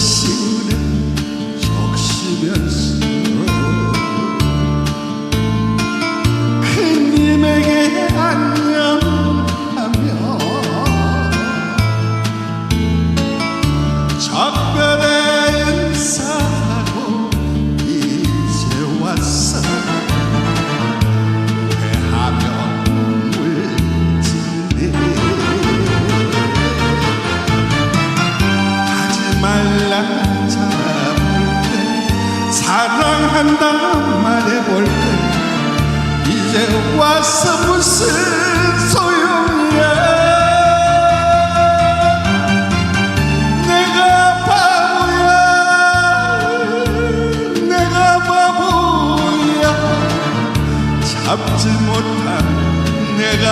see. 사랑한 때 사랑한다 말해볼 때 이제 와서 무슨 소용이야 내가 바보야? 내가 바보야? 잡지 못한 내가